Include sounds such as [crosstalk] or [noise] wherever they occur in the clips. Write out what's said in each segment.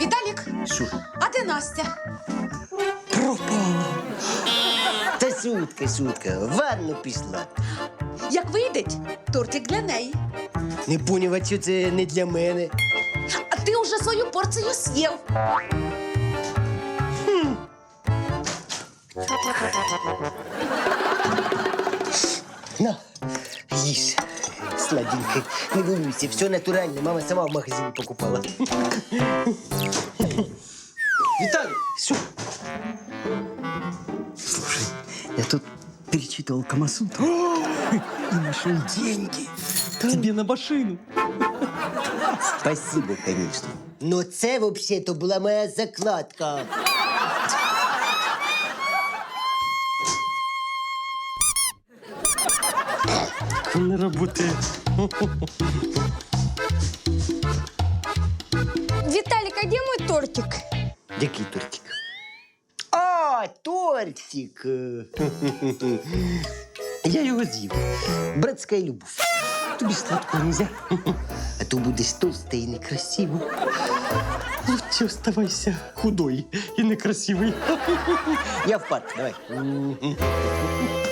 Віталік, Що? а де Настя? Пропала. Та сутка, сутка. В ванну пішла. Як вийдеть, тортик для неї. Не поняв, а що це не для мене. А ти вже свою порцію з'їв. На, їж. Сладенький. Не волнуйся, все натуральне. Мама сама в магазині покупала. Виталий, Що? слушай, я тут перечитывал Камасутру и нашел деньги тебе на машину. Спасибо, конечно. Но це взагалі-то була моя закладка. Он работает. Виталик, а где мой тортик? Який тортик? А, тортик. [laughs] Я його з'їв. Братська любов. Тобі сладко нельзя. А то будеш толста і некрасива. Лучше оставайся худой и некрасивый. Я в парк, давай. [laughs]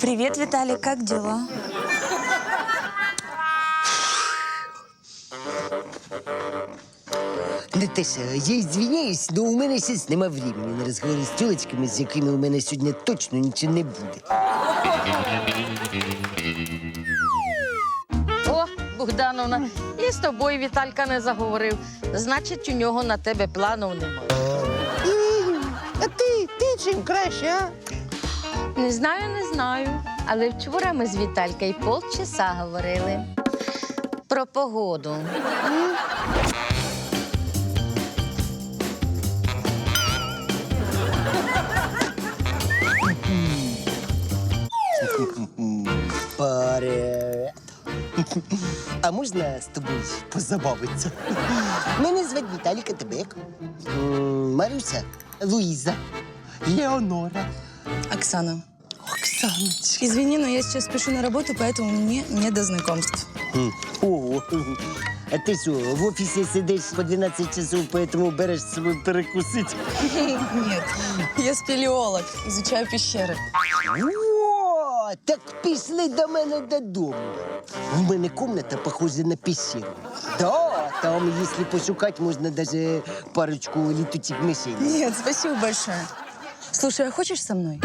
Привет, Виталик, как дела? Наташа, я извиняюсь, но у мене зараз нема времени на розговори з тілочками, з якими у мене сьогодні точно нічого не буде. О, Богдановна, і з тобою Віталька не заговорив. Значить, у нього на тебе планів немає. А ти чим краще, а? Не знаю, не знаю. Але вчора ми з Віталькою полчаса говорили про погоду. Привет. А можна з тобою позабавитися? Мене звати Віталій Катебек. М, Маруся, Луїза, Леонора. Оксана, Оксаночка. извини, но я сейчас спешу на работу, поэтому мне не до знакомств. О, а ти що, в офісі сидиш по 12 часов, поэтому береш з собою перекусити? Нет, я спелеолог, изучаю пещеры. О, так пішли до мене додому. В мене комната похожа на пещеру. Да, там, якщо пошукати, можна даже парочку літучих мишей. Нет, спасибо большое. Слушай, а хочешь со мной?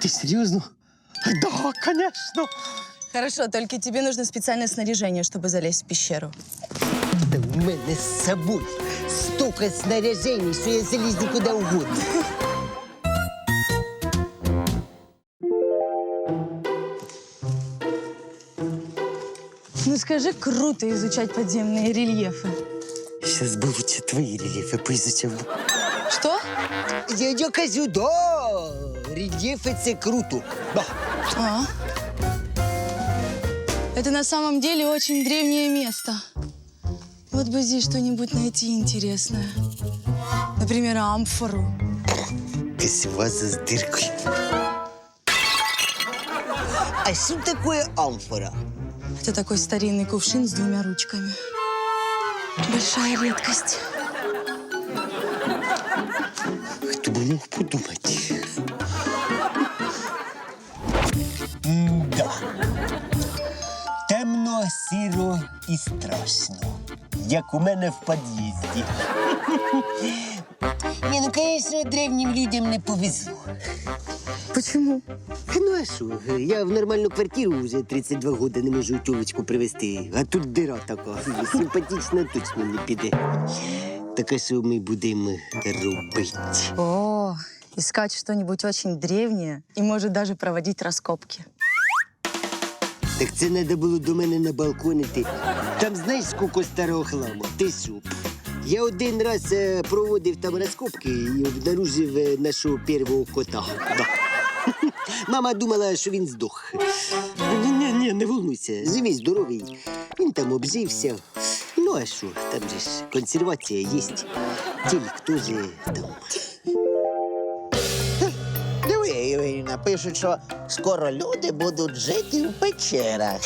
Ти серйозно? Да, конечно. Хорошо, только тебе нужно специальное снаряжение, чтобы залезть в пещеру. Та у мене з собою стільки снаряжень, що я залізу куди угодно. Ну скажи, круто изучать подземные рельефы. Зараз би лучше твої рельєфи поізучав. Что? Я, кажу, да, рельєфи це круто. Да. А? Это на самом деле очень древнее место. Вот бы здесь что-нибудь найти интересное. Например, амфору. Якась ваза з диркою. А що таке амфора? Это такой старинный кувшин с двумя ручками. Большая редкость. Мог подумати? Да. Темно, сіро і страшно. Як у мене в під'їзді. Ні, ну, звісно, древнім людям не повезло. Почему? Ну а що? Я в нормальну квартиру вже 32 роки не можу тюлечку привезти, а тут дира така. Симпатична точно не піде. Так а що ми будемо робити? О, искать что-нибудь очень древнее и может даже проводить раскопки. Так це треба було до мене на балконі. Ти. Там знаєш, скільки старого хламу? Ти що? Я один раз е, проводив там розкопки і обнаружив е, нашого першого кота. Да. [laughs] Мама думала, що він здох. Ні, ні, ні, не волнуйся, живий, здоровий. Він там обжився. Ну, а що, там же ж консервація є. Телек теж там. Пишуть, що скоро люди будуть жити в печерах.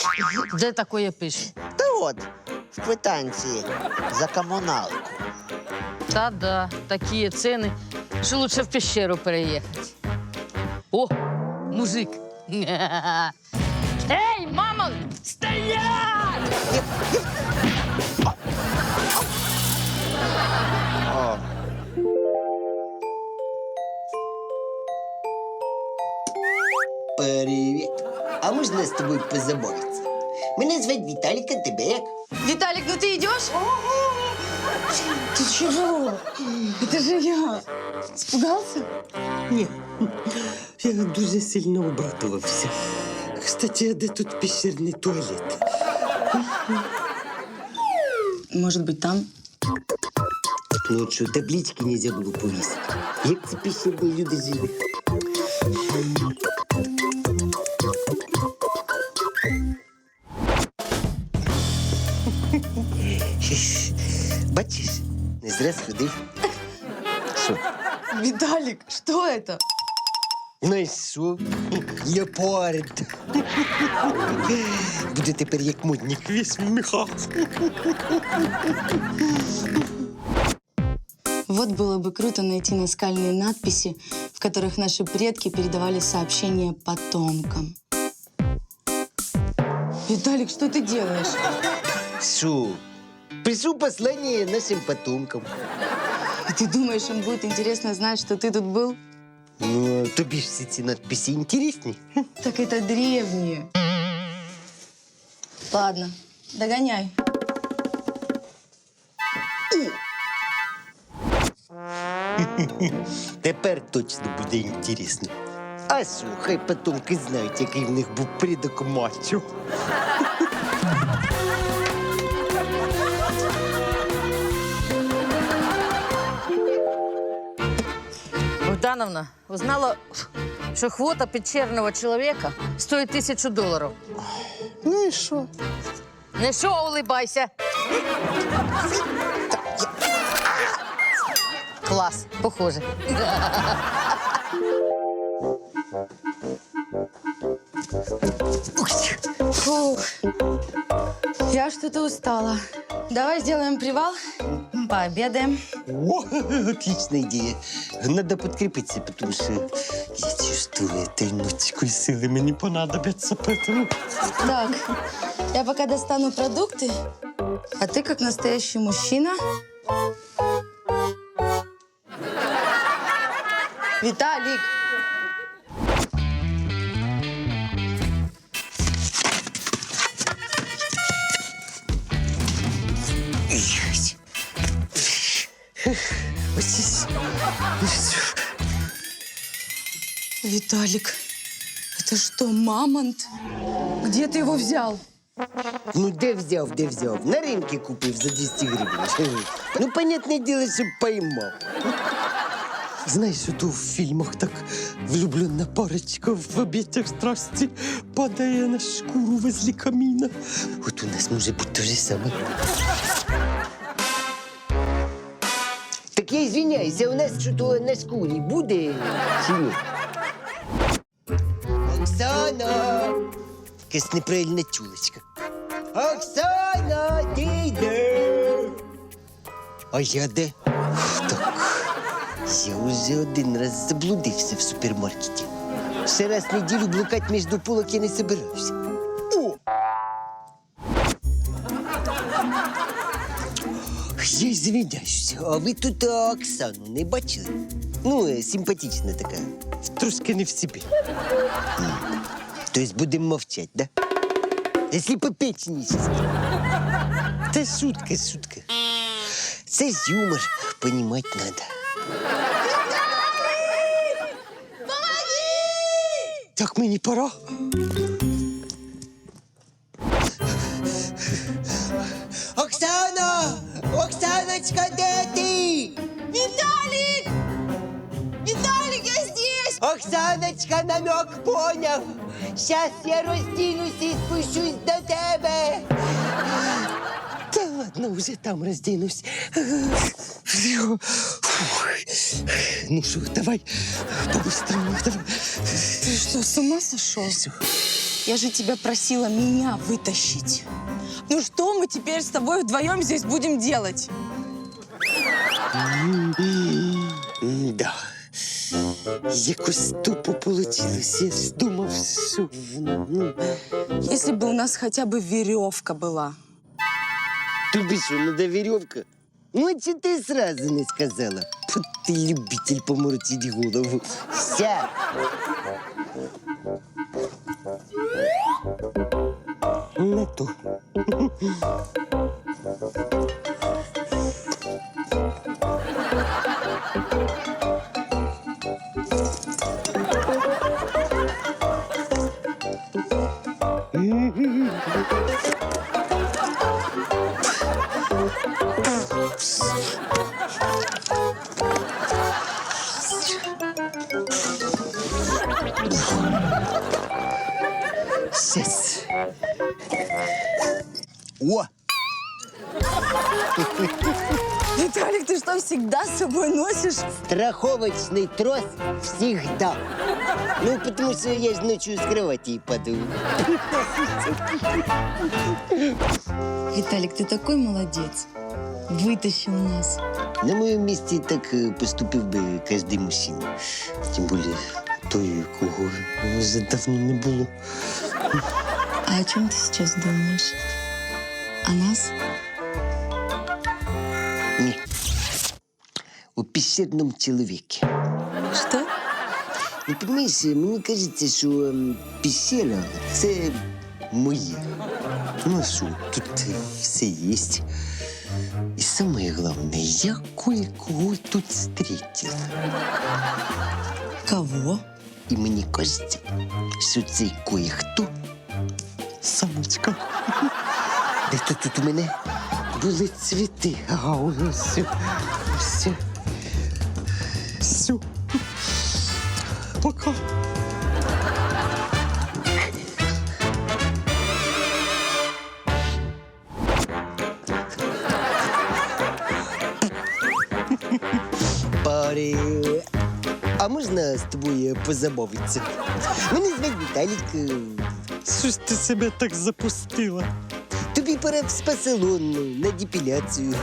Де такое пише? Та от, в квитанції за комуналку. Та да, такі ціни, що лучше в пещеру переїхати. О, мужик. [laughs] Ей, мама, стоять! Привіт. А можна з тобою позабавитися? Мене звати Віталіка, тебе як? Виталик, ну ты идешь? Ты чего? Это же я. Испугался? Ні. Я дуже сильно обрадувався. Кстати, а де тут пещерний туалет? Может быть, там? Ну от що, таблички нельзя було повісити. Як ці пещерні люди жили? Бачиш, не зря сходив. Що? Виталик, что это? Ну і що? Леопард. Буде тепер як модник весь в мехах. Вот было бы круто найти наскальные надписи, в которых наши предки передавали сообщения потомкам. Виталик, что ты делаешь? Що? Пишу послання нашим потомкам. И ты думаешь, им будет интересно знать, что ты тут был? Ну, тобі ж всі ці надписи інтересні. Так это древние. Ладно, догоняй. [laughs] Тепер точно буде інтересно. А що, хай потомки знають, який в них був предок мачо. [laughs] Богдановна, узнала, що квота печерного чоловіка стоїть тисячу доларів. Ну і що? Не що, улибайся. Клас, похоже. Фух. Я что-то устала. Давай сделаем привал, пообедаем. О, [laughs] отличная идея. Надо подкрепиться, потому что я чувствую, этой ночкой силы мне понадобятся, поэтому... Так, я пока достану продукты, а ты, как настоящий мужчина... Виталик! Виталик, это что, мамонт? Где ты его взял? Ну, де взяв, де взяв? На ринку купив за 200 гривень. [laughs] Ну, понятне діло, що поймав. Знаєш, то в фільмах так влюблена парочка в об'єктах страсті падає на шкуру возле каміна. От у нас може бути те же саме. Так я извиняюся, у нас що-то на шкурі буде чи ні? Оксана! Якась неправильна чулочка. Оксана, ти де? А я де? Так, я вже один раз заблудився в супермаркеті. Ще раз неділю блукати між полок я не собирався. Я а ви тут а, Оксану не бачили? Ну, е, симпатична така. Трошки не в собі. М. Тобто будемо мовчати, да? Если попечничать. Да шутка, шутка. Це ж юмор, понимать надо. Так мені пора. здесь! Оксаночка намек поняв. Щас я роздінусь і спущусь до тебе. Та ладно, вже там роздінусь. Фух. Ну що, давай, побыстрее, давай. Ты что, что, с ума сошел? Я же тебя просила меня вытащить. Ну что мы теперь с тобой вдвоем здесь будем делать? Да. Якось тупо получилось. Я ж думав, що воно. Если бы у нас хотя бы веревка была. Тобі що, надо веревка? Ну, чи ти сразу не сказала? От ти любитель поморочить голову. Ся! Не то. О! Виталик, ты что, всегда с собой носишь? Страховочный трос всегда. Ну, потому что я ж ночью с кровати падаю. Виталик, ты такой молодец. Вытащил нас. На моем месте так е, поступив би кожен мужчина. Тим більше той, кого вже давно не було. А о чем ты сейчас думаешь? О нас? Ні. У пещерному чоловікі. Что? Ну, понимаешь, мені кажеться, що ем, пещера це моє. Ну, а що, тут е, все є. І саме головне, я кое-кого тут встретила. Кого? І мені кажеться, що цей кое-хто самочка. Де то тут у мене були цвіти. А ось все. Пока. Пари. А можна з тобою позабавитися? Мене звати Віталік. Що ти себе так запустила? Тобі пора в спа-салон ну, на депіляцію.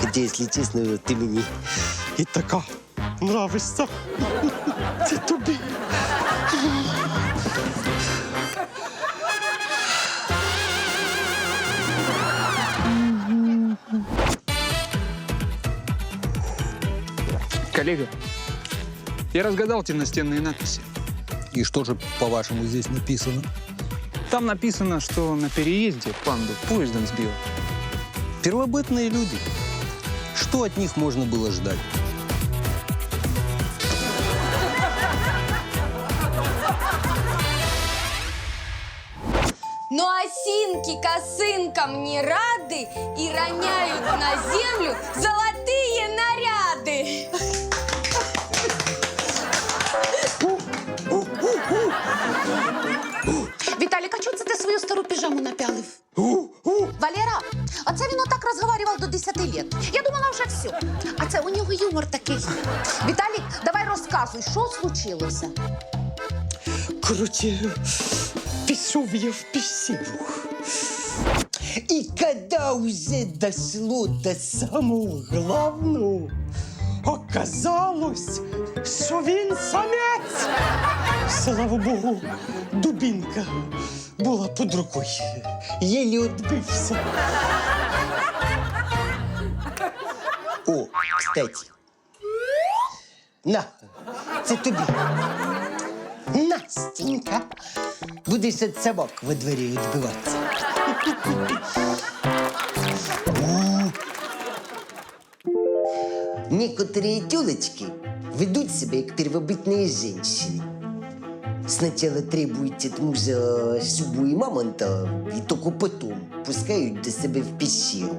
Хоча, якщо чесно, ти мені І така нравишся. Це тобі. Коллега, я разгадал те настенные надписи. И что же, по-вашему, здесь написано? Там написано, что на переезде панду поездом сбил. Первобытные люди. Что от них можно было ждать? Но осинки косынкам не рады и роняют на землю золотые лет. Я думала вже все. А це у нього юмор такий. Віталік, давай розказуй, що случилося? Короче, пішов я в пещеру. И когда уже дошло до самого главного, оказалось, що він самець. Слава Богу, дубинка була під рукою. Єлі відбився. О, кстати. На, це тобі. Настенька. Будеш від собак во дворі відбиватися. О. Некоторые тёлочки ведут себя как первобытные женщины. Сначала требуют от мужа шубу и мамонта, и только потом пускают до себя в пещеру.